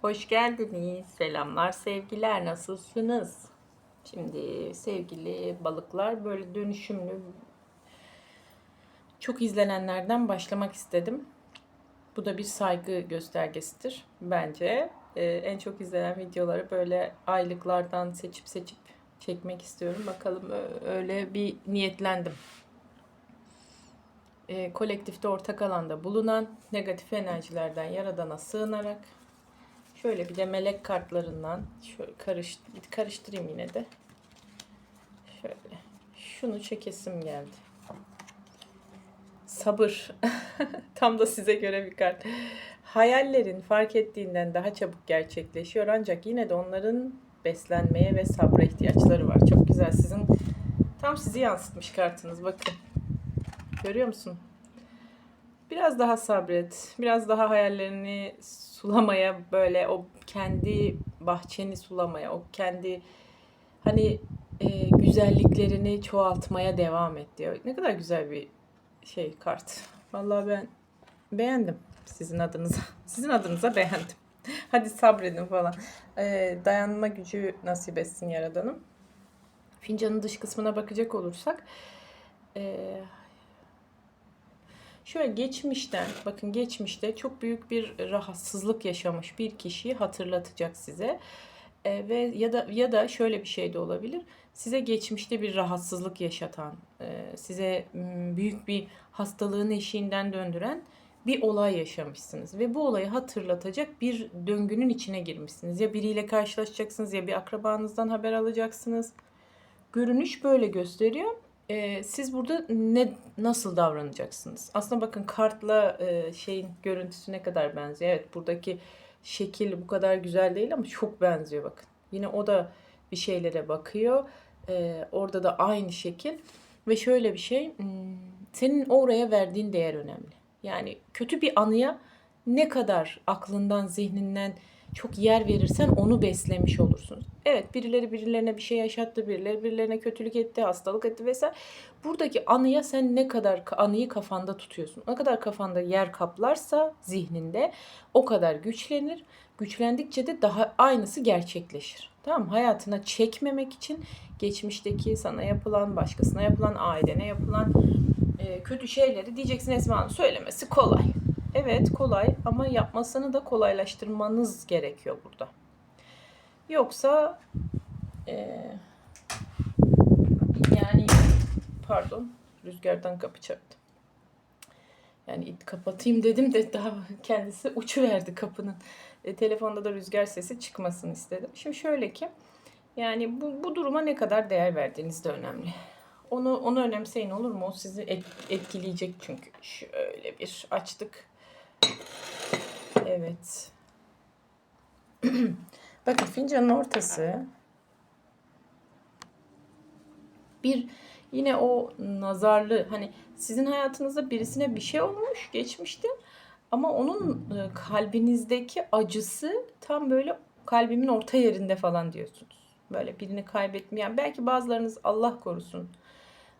Hoş geldiniz. Selamlar, sevgiler. Nasılsınız? Şimdi sevgili balıklar böyle dönüşümlü çok izlenenlerden başlamak istedim. Bu da bir saygı göstergesidir bence. Ee, en çok izlenen videoları böyle aylıklardan seçip seçip çekmek istiyorum. Bakalım öyle bir niyetlendim. Ee, kolektifte ortak alanda bulunan negatif enerjilerden yaradana sığınarak Şöyle bir de melek kartlarından şöyle karış, bir karıştırayım yine de. Şöyle. Şunu çekesim geldi. Sabır. Tam da size göre bir kart. Hayallerin fark ettiğinden daha çabuk gerçekleşiyor ancak yine de onların beslenmeye ve sabra ihtiyaçları var. Çok güzel sizin tam sizi yansıtmış kartınız bakın. Görüyor musun? Biraz daha sabret. Biraz daha hayallerini sulamaya böyle o kendi bahçeni sulamaya, o kendi hani e, güzelliklerini çoğaltmaya devam et diyor. Ne kadar güzel bir şey kart. Vallahi ben beğendim sizin adınıza. Sizin adınıza beğendim. Hadi sabredin falan. E, dayanma gücü nasip etsin Yaradanım. Fincanın dış kısmına bakacak olursak e, Şöyle geçmişten, bakın geçmişte çok büyük bir rahatsızlık yaşamış bir kişiyi hatırlatacak size. E, ve ya da ya da şöyle bir şey de olabilir. Size geçmişte bir rahatsızlık yaşatan, e, size büyük bir hastalığın eşiğinden döndüren bir olay yaşamışsınız ve bu olayı hatırlatacak bir döngünün içine girmişsiniz. Ya biriyle karşılaşacaksınız ya bir akrabanızdan haber alacaksınız. Görünüş böyle gösteriyor. Ee, siz burada ne nasıl davranacaksınız? Aslında bakın kartla e, şeyin görüntüsü ne kadar benziyor. Evet buradaki şekil bu kadar güzel değil ama çok benziyor bakın. Yine o da bir şeylere bakıyor. Ee, orada da aynı şekil. Ve şöyle bir şey, hmm, senin oraya verdiğin değer önemli. Yani kötü bir anıya ne kadar aklından, zihninden çok yer verirsen onu beslemiş olursun. Evet birileri birilerine bir şey yaşattı, birileri birilerine kötülük etti, hastalık etti vesaire. Buradaki anıya sen ne kadar anıyı kafanda tutuyorsun. Ne kadar kafanda yer kaplarsa zihninde o kadar güçlenir. Güçlendikçe de daha aynısı gerçekleşir. Tamam? Hayatına çekmemek için geçmişteki sana yapılan, başkasına yapılan, ailene yapılan e, kötü şeyleri diyeceksin Esma Hanım söylemesi kolay. Evet kolay ama yapmasını da kolaylaştırmanız gerekiyor burada. Yoksa e, yani pardon rüzgardan kapı çarptı. Yani kapatayım dedim de daha kendisi uçuverdi kapının. E, telefonda da rüzgar sesi çıkmasın istedim. Şimdi şöyle ki yani bu, bu duruma ne kadar değer verdiğiniz de önemli. Onu onu önemseyin olur mu? O sizi et, etkileyecek çünkü. Şöyle bir açtık. Evet. Bakın fincanın ortası bir yine o nazarlı hani sizin hayatınızda birisine bir şey olmuş geçmişti ama onun e, kalbinizdeki acısı tam böyle kalbimin orta yerinde falan diyorsunuz. Böyle birini kaybetmeyen belki bazılarınız Allah korusun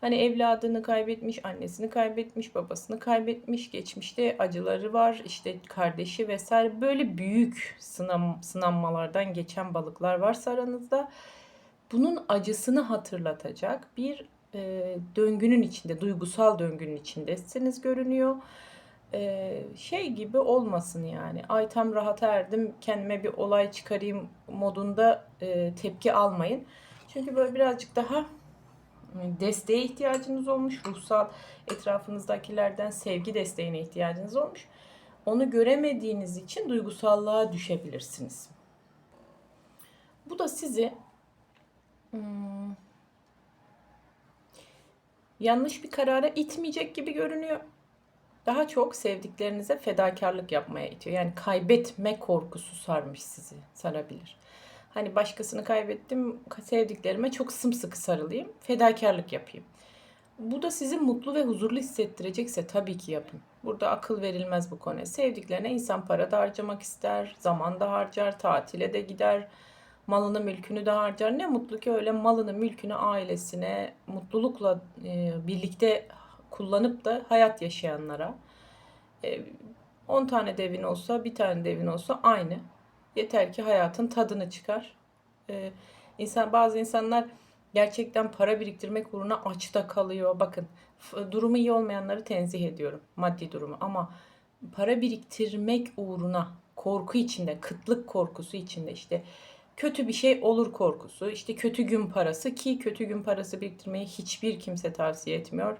Hani evladını kaybetmiş, annesini kaybetmiş, babasını kaybetmiş, geçmişte acıları var, işte kardeşi vesaire böyle büyük sınam, sınanmalardan geçen balıklar varsa aranızda bunun acısını hatırlatacak bir e, döngünün içinde, duygusal döngünün içindesiniz görünüyor. E, şey gibi olmasın yani. Ay tam rahata erdim, kendime bir olay çıkarayım modunda e, tepki almayın. Çünkü böyle birazcık daha desteğe ihtiyacınız olmuş. Ruhsal etrafınızdakilerden sevgi desteğine ihtiyacınız olmuş. Onu göremediğiniz için duygusallığa düşebilirsiniz. Bu da sizi hmm, yanlış bir karara itmeyecek gibi görünüyor. Daha çok sevdiklerinize fedakarlık yapmaya itiyor. Yani kaybetme korkusu sarmış sizi, sarabilir. Hani başkasını kaybettim, sevdiklerime çok sımsıkı sarılayım, fedakarlık yapayım. Bu da sizi mutlu ve huzurlu hissettirecekse tabii ki yapın. Burada akıl verilmez bu konu. Sevdiklerine insan para da harcamak ister, zaman da harcar, tatile de gider, malını mülkünü de harcar. Ne mutlu ki öyle malını mülkünü ailesine mutlulukla e, birlikte kullanıp da hayat yaşayanlara. E, 10 tane devin olsa bir tane devin olsa aynı. Yeter ki hayatın tadını çıkar. Ee, insan bazı insanlar gerçekten para biriktirmek uğruna açta kalıyor. Bakın durumu iyi olmayanları tenzih ediyorum. Maddi durumu ama para biriktirmek uğruna korku içinde, kıtlık korkusu içinde işte kötü bir şey olur korkusu, işte kötü gün parası ki kötü gün parası biriktirmeyi hiçbir kimse tavsiye etmiyor.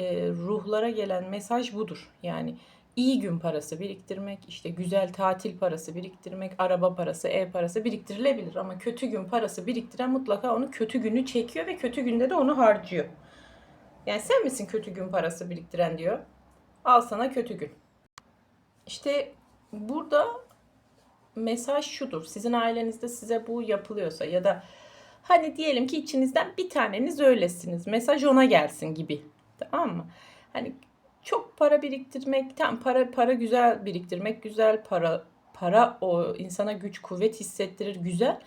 Ee, ruhlara gelen mesaj budur. Yani iyi gün parası biriktirmek, işte güzel tatil parası biriktirmek, araba parası, ev parası biriktirilebilir ama kötü gün parası biriktiren mutlaka onu kötü günü çekiyor ve kötü günde de onu harcıyor. Yani sen misin kötü gün parası biriktiren diyor. Al sana kötü gün. İşte burada mesaj şudur. Sizin ailenizde size bu yapılıyorsa ya da hani diyelim ki içinizden bir taneniz öylesiniz. Mesaj ona gelsin gibi. Tamam mı? Hani çok para biriktirmek, tam para para güzel biriktirmek güzel, para para o insana güç, kuvvet hissettirir güzel.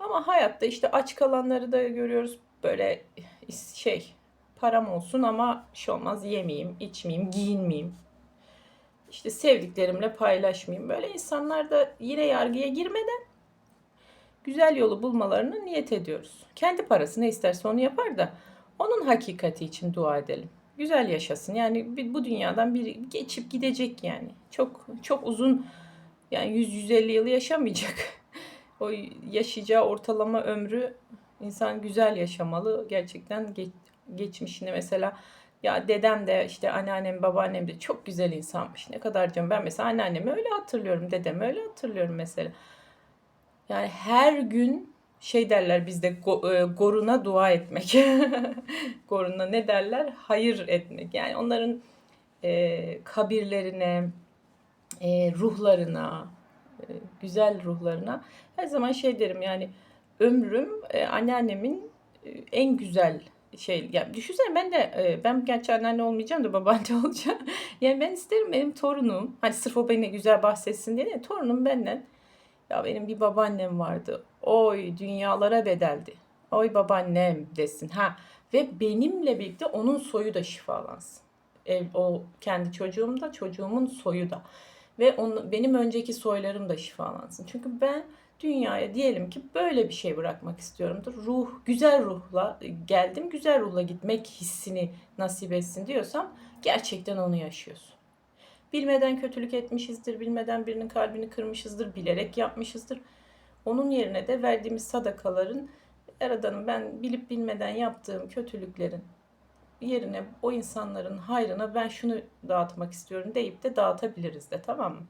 Ama hayatta işte aç kalanları da görüyoruz. Böyle şey param olsun ama şey olmaz yemeyeyim, içmeyeyim, giyinmeyeyim. İşte sevdiklerimle paylaşmayayım. Böyle insanlar da yine yargıya girmeden güzel yolu bulmalarını niyet ediyoruz. Kendi parası ne isterse onu yapar da onun hakikati için dua edelim. Güzel yaşasın. Yani bir- bu dünyadan biri geçip gidecek yani. Çok çok uzun yani 100-150 yıl yaşamayacak. O yaşayacağı ortalama ömrü insan güzel yaşamalı. Gerçekten geç, geçmişini mesela ya dedem de işte anneannem babaannem de çok güzel insanmış. Ne kadar canım ben mesela anneannemi öyle hatırlıyorum. Dedemi öyle hatırlıyorum mesela. Yani her gün şey derler bizde go- e, goruna dua etmek. Goruna ne derler? Hayır etmek. Yani onların e, kabirlerine, e, ruhlarına, e, güzel ruhlarına her zaman şey derim yani ömrüm e, anneannemin e, en güzel şey ya düşünsene ben de e, ben gerçi anneanne olmayacağım da babaanne olacağım. Yani ben isterim benim torunum hani sırf o beni güzel bahsetsin diye torunum benden ya benim bir babaannem vardı. Oy dünyalara bedeldi. Oy babaannem desin. Ha ve benimle birlikte onun soyu da şifalansın. Ev, o kendi çocuğum da çocuğumun soyu da. Ve onu, benim önceki soylarım da şifalansın. Çünkü ben dünyaya diyelim ki böyle bir şey bırakmak istiyorumdur. Ruh, güzel ruhla geldim, güzel ruhla gitmek hissini nasip etsin diyorsam gerçekten onu yaşıyorsun. Bilmeden kötülük etmişizdir, bilmeden birinin kalbini kırmışızdır, bilerek yapmışızdır. Onun yerine de verdiğimiz sadakaların, Yaradan'ım ben bilip bilmeden yaptığım kötülüklerin yerine o insanların hayrına ben şunu dağıtmak istiyorum deyip de dağıtabiliriz de tamam mı?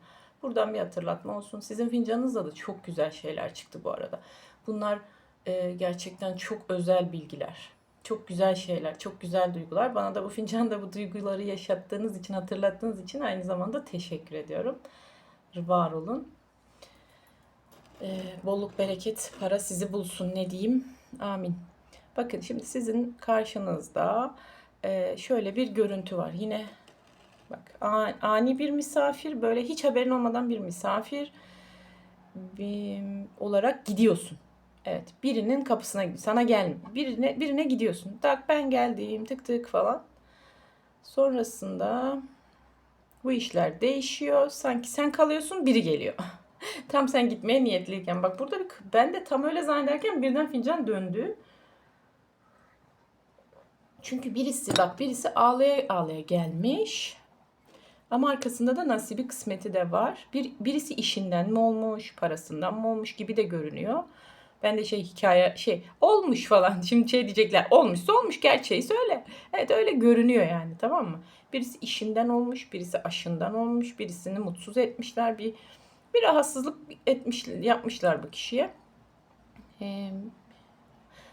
Buradan bir hatırlatma olsun. Sizin fincanınızda da çok güzel şeyler çıktı bu arada. Bunlar e, gerçekten çok özel bilgiler. Çok güzel şeyler, çok güzel duygular. Bana da bu fincanda bu duyguları yaşattığınız için, hatırlattığınız için aynı zamanda teşekkür ediyorum. Var olun. E, bolluk, bereket, para sizi bulsun ne diyeyim. Amin. Bakın şimdi sizin karşınızda e, şöyle bir görüntü var. Yine bak ani bir misafir böyle hiç haberin olmadan bir misafir bir, olarak gidiyorsun. Evet, birinin kapısına sana gel birine birine gidiyorsun. Tak ben geldim tık tık falan. Sonrasında bu işler değişiyor. Sanki sen kalıyorsun, biri geliyor. Tam sen gitmeye niyetliyken bak burada bir ben de tam öyle zannederken birden fincan döndü. Çünkü birisi bak birisi ağlaya ağlaya gelmiş. Ama arkasında da nasibi kısmeti de var. Bir, birisi işinden mi olmuş, parasından mı olmuş gibi de görünüyor. Ben de şey hikaye şey olmuş falan. Şimdi şey diyecekler olmuşsa olmuş gerçeği söyle. Evet öyle görünüyor yani tamam mı? Birisi işinden olmuş, birisi aşından olmuş, birisini mutsuz etmişler. Bir bir rahatsızlık etmiş yapmışlar bu kişiye. Ee,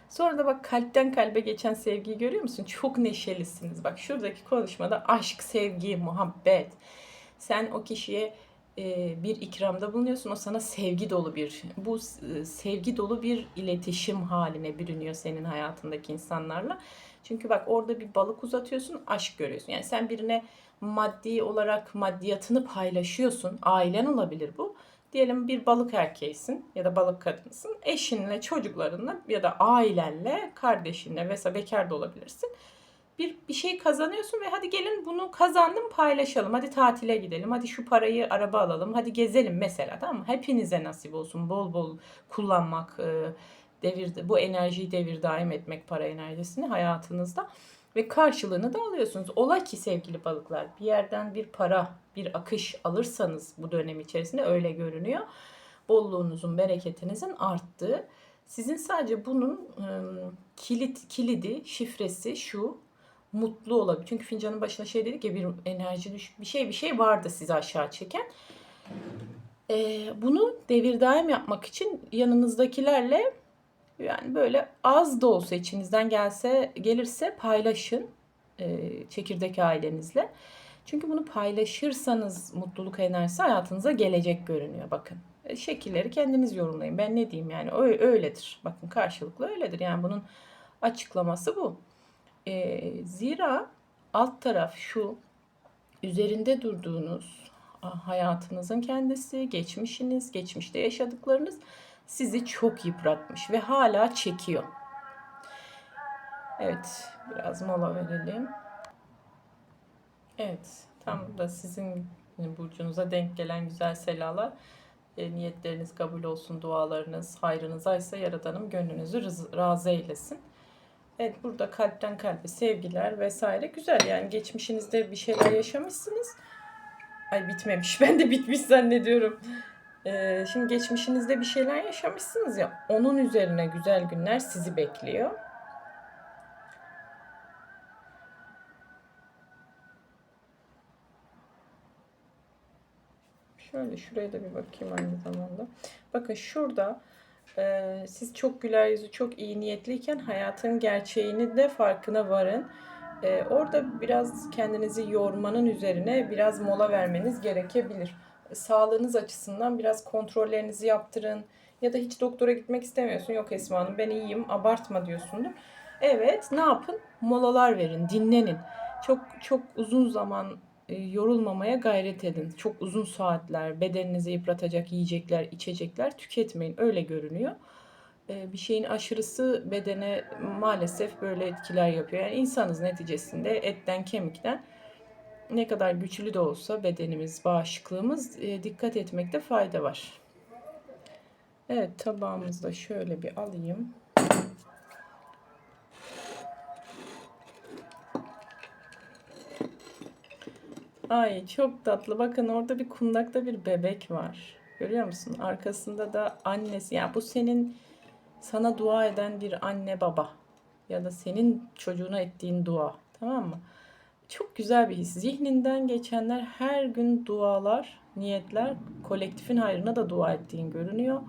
Sonra da bak kalpten kalbe geçen sevgiyi görüyor musun? Çok neşelisiniz. Bak şuradaki konuşmada aşk, sevgi, muhabbet. Sen o kişiye bir ikramda bulunuyorsun. O sana sevgi dolu bir, bu sevgi dolu bir iletişim haline bürünüyor senin hayatındaki insanlarla. Çünkü bak orada bir balık uzatıyorsun, aşk görüyorsun. Yani sen birine maddi olarak maddiyatını paylaşıyorsun. Ailen olabilir bu. Diyelim bir balık erkeğisin ya da balık kadınsın. Eşinle, çocuklarınla ya da ailenle, kardeşinle vesaire bekar da olabilirsin. bir bir şey kazanıyorsun ve hadi gelin bunu kazandım paylaşalım. Hadi tatile gidelim. Hadi şu parayı araba alalım. Hadi gezelim mesela tamam mı? Hepinize nasip olsun. Bol bol kullanmak, e, devirde bu enerjiyi devir daim etmek para enerjisini hayatınızda ve karşılığını da alıyorsunuz. Ola ki sevgili balıklar bir yerden bir para, bir akış alırsanız bu dönem içerisinde öyle görünüyor. Bolluğunuzun, bereketinizin arttığı. Sizin sadece bunun kilit kilidi, şifresi şu. Mutlu olabilir. Çünkü fincanın başına şey dedik ya bir enerji düşük bir şey bir şey vardı sizi aşağı çeken. Ee, bunu devir daim yapmak için yanınızdakilerle yani böyle az da olsa içinizden gelse gelirse paylaşın e, çekirdek ailenizle. Çünkü bunu paylaşırsanız mutluluk enerjisi hayatınıza gelecek görünüyor bakın. E, şekilleri kendiniz yorumlayın. Ben ne diyeyim yani Ö- öyledir. Bakın karşılıklı öyledir. Yani bunun açıklaması bu. E, zira alt taraf şu üzerinde durduğunuz hayatınızın kendisi, geçmişiniz, geçmişte yaşadıklarınız sizi çok yıpratmış ve hala çekiyor. Evet, biraz mola verelim. Evet, tam da sizin burcunuza denk gelen güzel selalar. E, niyetleriniz kabul olsun, dualarınız hayrınızaysa Yaradanım gönlünüzü razı eylesin. Evet, burada kalpten kalbe sevgiler vesaire güzel. Yani geçmişinizde bir şeyler yaşamışsınız. Ay bitmemiş. Ben de bitmiş zannediyorum. Şimdi geçmişinizde bir şeyler yaşamışsınız ya. Onun üzerine güzel günler sizi bekliyor. Şöyle şuraya da bir bakayım aynı zamanda. Bakın şurada e, siz çok güler yüzü, çok iyi niyetliyken hayatın gerçeğini de farkına varın. E, orada biraz kendinizi yormanın üzerine biraz mola vermeniz gerekebilir. Sağlığınız açısından biraz kontrollerinizi yaptırın. Ya da hiç doktora gitmek istemiyorsun. Yok Esma Hanım ben iyiyim abartma diyorsundur. Evet ne yapın? Molalar verin, dinlenin. Çok çok uzun zaman e, yorulmamaya gayret edin. Çok uzun saatler, bedeninizi yıpratacak yiyecekler, içecekler tüketmeyin. Öyle görünüyor. E, Bir şeyin aşırısı bedene maalesef böyle etkiler yapıyor. Yani insanız neticesinde etten kemikten ne kadar güçlü de olsa bedenimiz, bağışıklığımız e, dikkat etmekte fayda var. Evet tabağımızı da şöyle bir alayım. Ay çok tatlı. Bakın orada bir kundakta bir bebek var. Görüyor musun? Arkasında da annesi. Ya bu senin sana dua eden bir anne baba ya da senin çocuğuna ettiğin dua. Tamam mı? Çok güzel bir his. Zihninden geçenler her gün dualar, niyetler kolektifin hayrına da dua ettiğin görünüyor.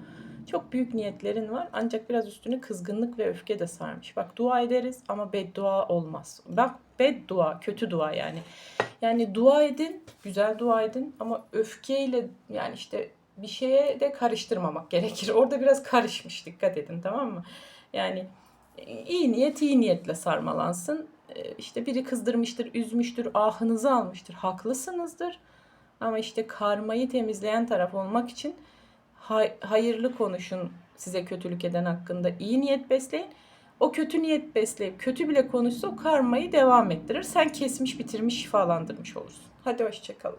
Çok büyük niyetlerin var ancak biraz üstüne kızgınlık ve öfke de sarmış. Bak dua ederiz ama beddua olmaz. Bak beddua, kötü dua yani. Yani dua edin, güzel dua edin ama öfkeyle yani işte bir şeye de karıştırmamak gerekir. Orada biraz karışmış dikkat edin tamam mı? Yani iyi niyet iyi niyetle sarmalansın. Ee, İşte biri kızdırmıştır, üzmüştür, ahınızı almıştır. Haklısınızdır. Ama işte karmayı temizleyen taraf olmak için hay- hayırlı konuşun size kötülük eden hakkında. iyi niyet besleyin. O kötü niyet besleyip kötü bile konuşsa o karmayı devam ettirir. Sen kesmiş bitirmiş şifalandırmış olursun. Hadi hoşçakalın.